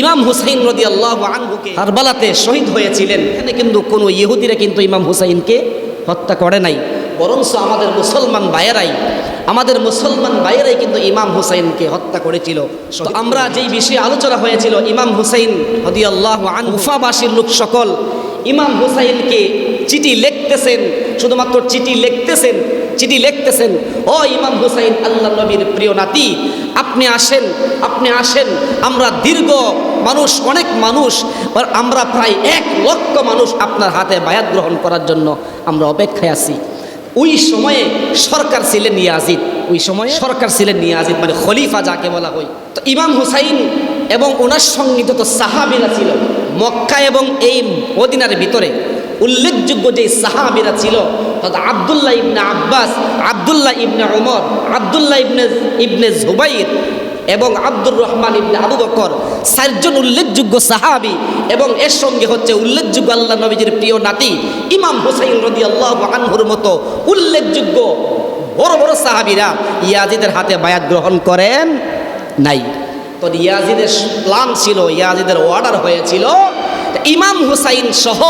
ইমাম হুসাইন রদি আল্লাহ আনহুকে কারবালাতে শহীদ হয়েছিলেন। এখানে কিন্তু কোনো ইহুদিরা কিন্তু ইমাম হুসাইনকে হত্যা করে নাই। বরঞ্চ আমাদের মুসলমান ভাইয়েরাই, আমাদের মুসলমান ভাইয়েরাই কিন্তু ইমাম হুসাইনকে হত্যা করেছিল। তো আমরা যেই বিষয়ে আলোচনা হয়েছিল, ইমাম হুসাইন হদি আল্লাহ আনহুফাবাসীর লোক সকল, ইমাম হুসাইনকে চিঠি লিখতেছেন, শুধুমাত্র চিঠি লিখতেছেন চিঠি লিখতেছেন, ও ইমাম হুসাইন, আল্লাহ নবীর প্রিয় নাতি, আপনি আসেন আপনি আসেন আমরা দীর্ঘ মানুষ অনেক মানুষ আমরা প্রায় এক লক্ষ মানুষ আপনার হাতে বায়াত গ্রহণ করার জন্য আমরা অপেক্ষায় আছি। ওই সময়ে সরকার ছিলেন ইয়াজিদ ওই সময়ে? সরকার ছিলেন ইয়াজিদ মানে খলিফা যাকে বলা হয়। তো ইমাম হুসাইন এবং ওনার সঙ্গে যত সাহাবিরা ছিল। মক্কা এবং এই মদিনার ভিতরে উল্লেখযোগ্য যে সাহাবিরা ছিল তথা আবদুল্লাহ ইবনে আব্বাস আবদুল্লাহ ইবনে ওমর আবদুল্লাহ ইবনে ইবনে জুবাইর এবং আব্দুর রহমান ইবনে আবু বকর চারজন উল্লেখযোগ্য সাহাবি এবং এর সঙ্গে হচ্ছে উল্লেখযোগ্য আল্লাহ নবীজির প্রিয় নাতি ইমাম হুসাইন রদি আল্লাহ আনহুর মতো উল্লেখযোগ্য বড় বড় সাহাবিরা ইয়াজিদের হাতে বায়াত গ্রহণ করেন নাই। তো ইয়াজিদের প্ল্যান ছিল, ইয়াজিদের অর্ডার হয়েছিল ইমাম হুসাইন সহ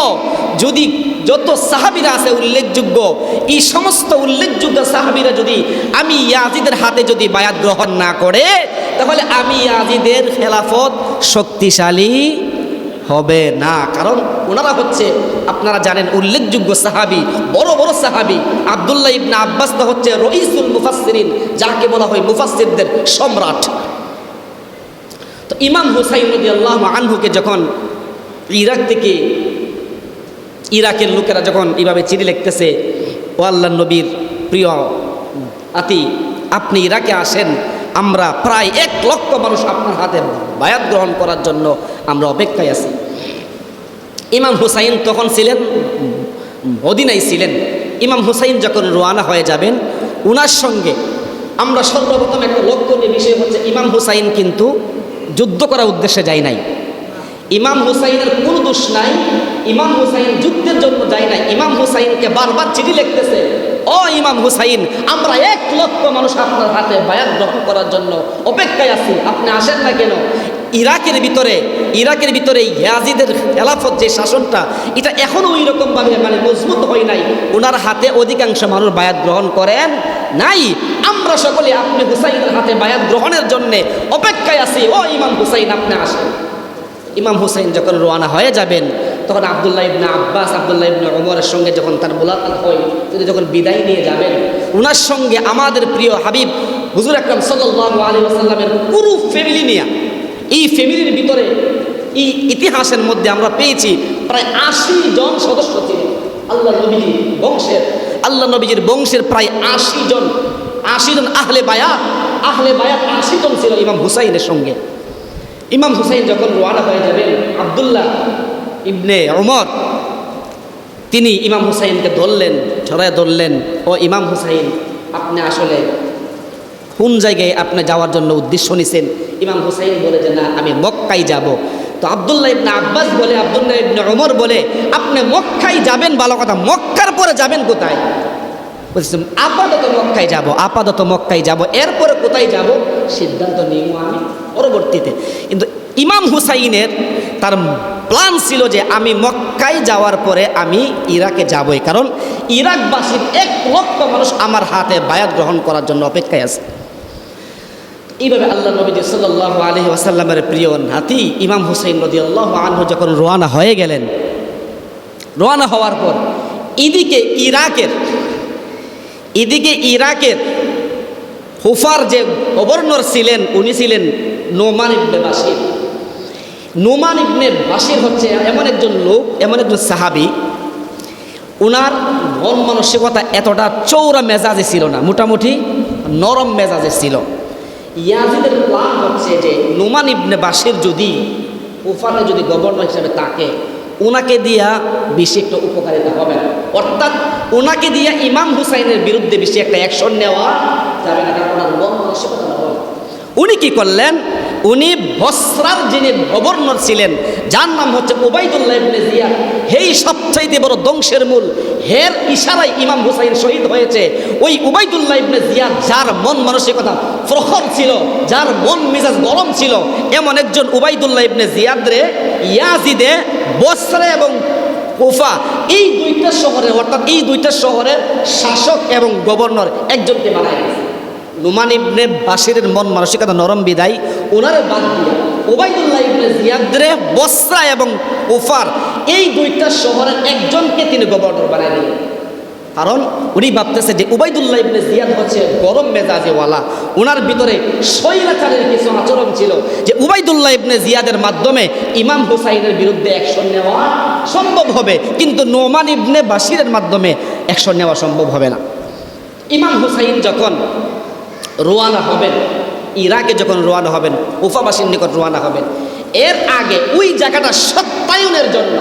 যদি যত সাহাবিরা আছে উল্লেখযোগ্য, এই সমস্ত উল্লেখযোগ্য সাহাবিরা যদি আমি ইয়াজিদের হাতে যদি বায়াত গ্রহণ না করে, তাহলে আমি ইয়াজিদের খেলাফত শক্তিশালী হবে না। কারণ ওনারা হচ্ছে, আপনারা জানেন, উল্লেখযোগ্য সাহাবি, বড় বড় সাহাবি। আবদুল্লাহ ইবনা আব্বাস তো হচ্ছে রইসুল মুফাসসিরিন, যাকে বলা হয় মুফাসসিরদের সম্রাট। তো ইমাম হুসাইন রদি আল্লাহ আনহুকে যখন ইরাক থেকে ইরাকের লোকেরা যখন এইভাবে চিঠি লিখতেছে, ও আল্লাহ নবীর প্রিয় আতি, আপনি ইরাকে আসেন, আমরা প্রায় এক লক্ষ মানুষ আপনার হাতে বায়াত গ্রহণ করার জন্য আমরা অপেক্ষায় আছি। ইমাম হুসাইন তখন ছিলেন, মদিনায় ছিলেন। ইমাম হুসাইন যখন রোয়ানা হয়ে যাবেন, উনার সঙ্গে আমরা সর্বপ্রথম একটা লক্ষণীয় বিষয় হচ্ছে, ইমাম হুসাইন কিন্তু যুদ্ধ করার উদ্দেশ্যে যায় নাই। ইমাম হুসাইনের কোনো দোষ নাই, ইমাম হুসাইন যুদ্ধের জন্য যায় নাই। ইমাম হুসাইনকে বারবার চিঠি লিখতেছে, ও ইমাম হুসাইন, আমরা এক লক্ষ মানুষ আপনার হাতে বায়াত গ্রহণ করার জন্য অপেক্ষায় আছি। আপনি আসেন না কেন? ইরাকের ভিতরে ইরাকের ভিতরে ইয়াজিদের খেলাফত যে শাসনটা, এটা এখনও ওই রকমভাবে মানে মজবুত হয় নাই। ওনার হাতে অধিকাংশ মানুষ বায়াত গ্রহণ করেন নাই। আমরা সকলে আপনি হুসাইনের হাতে বায়াত গ্রহণের জন্যে অপেক্ষায় আছি। ও ইমাম হুসাইন, আপনি আসেন। ইমাম হুসাইন যখন রোয়ানা হয়ে যাবেন, তখন আবদুল্লাহ ইবনে আব্বাস, আবদুল্লাহ ইবনে ওমরের সঙ্গে যখন তার মোলাকাত হয়, তিনি যখন বিদায় নিয়ে যাবেন ওনার সঙ্গে আমাদের প্রিয় হাবিব হুজুর আকরাম সাল্লাল্লাহু আলাইহি ওয়াসাল্লামের পুরো ফ্যামিলি নিয়ে। এই ফ্যামিলির ভিতরে, এই ইতিহাসের মধ্যে আমরা পেয়েছি প্রায় আশি জন সদস্য ছিল আল্লাহ নবীজির বংশের আল্লাহ নবীজির বংশের প্রায় আশি জন আশি জন আহলে বায়াত আহলে বায়াত আশি জন ছিল ইমাম হুসাইনের সঙ্গে। ইমাম হুসাইন যখন রোয়ানা হয়ে যাবেন, আবদুল্লাহ ইবনে ওমর তিনি ইমাম হুসাইনকে ধরলেন ছড়ায় ধরলেন, ও ইমাম হুসাইন, আপনি আসলে কোন জায়গায় আপনি যাওয়ার জন্য উদ্দেশ্য নিছেন? ইমাম হুসাইন বলে যে, না, আমি মক্কাই যাব। তো আবদুল্লাহ ইবনে আব্বাস বলে, আবদুল্লাহ ইবনে ওমর বলে, আপনি মক্কাই যাবেন, ভালো কথা, মক্কার পরে যাবেন কোথায়? বলছি, আপাতত মক্কায় যাব, আপাতত মক্কায় যাব, এরপরে কোথায় যাব? সিদ্ধান্ত নিব আমি পরবর্তীতে। কিন্তু ইমাম হুসাইনের তার প্ল্যান ছিল যে আমি মক্কায় যাওয়ার পরে আমি ইরাকে যাবই, কারণ ইরাকবাসীর এক লক্ষ মানুষ আমার হাতে বায়াত গ্রহণ করার জন্য অপেক্ষায় আছে। এইভাবে আল্লাহ নবী সাল্লাহ আলহি ওয়াসাল্লামের প্রিয় নাতি ইমাম হুসাইন নদী আল্লাহ আনহু যখন রোয়ানা হয়ে গেলেন রোয়ানা হওয়ার পর এদিকে ইরাকের এদিকে ইরাকের হুফার যে গভর্নর ছিলেন, উনি ছিলেন নোমান ইবনে বাসির নোমান ইবনে বাসির হচ্ছে এমন একজন লোক, এমন একজন সাহাবি ওনার মন মানসিকতা এতটা চৌড়া মেজাজে ছিল না, মোটামুটি নরম মেজাজে ছিল। ইয়াজিদের প্ল্যান হচ্ছে যে নোমান ইবনে বাসির যদি উফানে যদি গভর্নর হিসেবে তাকে ওনাকে দিয়া বেশি একটা উপকারিতা হবে না। অর্থাৎ ওনাকে দিয়া ইমাম হুসাইনের বিরুদ্ধে বেশি একটা অ্যাকশন নেওয়া যাবে না, কারণ। উনি কি করলেন উনি বসরার যিনি গভর্নর ছিলেন, যার নাম হচ্ছে ওবাইদুল্লাহ ইবনে জিয়াদ, হেই সবচাইতে বড় ধ্বংসের মূল, হের ইশারায় ইমাম হুসাইন শহীদ হয়েছে ওই উবাইদুল্লাহ ইবনে জিয়াদ, যার মন মানসিকতা প্রখর ছিল, যার মন মেজাজ গরম ছিল, এমন একজন উবাইদুল্লাহ ইবনে জিয়াদ রে ইয়াজিদে বসরা এবং কুফা এই দুইটা শহরে, অর্থাৎ এই দুইটা শহরের শাসক এবং গভর্নর একজনকে বানায় নুমান ইবনে বাসিরের মন মানসিকতা নরম বিদায়, ওনার বাদ দিয়ে ওবাইদুল্লাহ ইবনে জিয়াদরে বসরা এবং কুফার এই দুইটা শহরের একজনকে তিনি গভর্নর বানায় দিলেন। কারণ উনি ভাবতেছে যে উবাইদুল্লাহ ইবনে জিয়াদ হচ্ছে গরম মেজাজেওয়ালা। ওনার ভিতরে শৈলাচারের কিছু আচরণ ছিল যে উবাইদুল্লাহ ইবনে জিয়াদের মাধ্যমে ইমাম হুসাইনের বিরুদ্ধে অ্যাকশন নেওয়া সম্ভব হবে, কিন্তু নোমান ইবনে বাসিরের মাধ্যমে অ্যাকশন নেওয়া সম্ভব হবে না। ইমাম হুসাইন যখন রোয়ানা হবেন, ইরাকে যখন রোয়ানা হবেন, উফাবাসীর নিকট রোয়ানা হবেন, এর আগে ওই জায়গাটা সত্যায়নের জন্য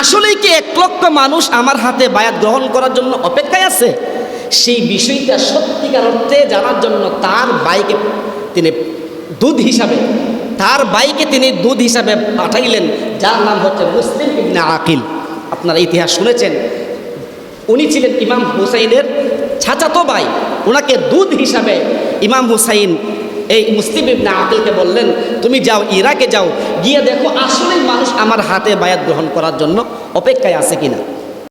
আসলেই কি এক লক্ষ মানুষ আমার হাতে বায়াত গ্রহণ করার জন্য অপেক্ষায় আছে? সেই বিষয়টা সত্যিকার অর্থে জানার জন্য তার বাইকে তিনি দুধ হিসাবে তার বাইকে তিনি দুধ হিসাবে পাঠাইলেন, যার নাম হচ্ছে মুসলিম ইবনে আকিল। আপনারা ইতিহাস শুনেছেন। উনি ছিলেন ইমাম হুসাইনের ছাচাতো ভাই। ওনাকে দুধ হিসাবে ইমাম হুসাইন এই মুসলিম ইবনে আকিলকে বললেন, তুমি যাও ইরাকে যাও, গিয়ে দেখো আসলেই মানুষ আমার হাতে বায়াত গ্রহণ করার জন্য অপেক্ষায় আছে কিনা।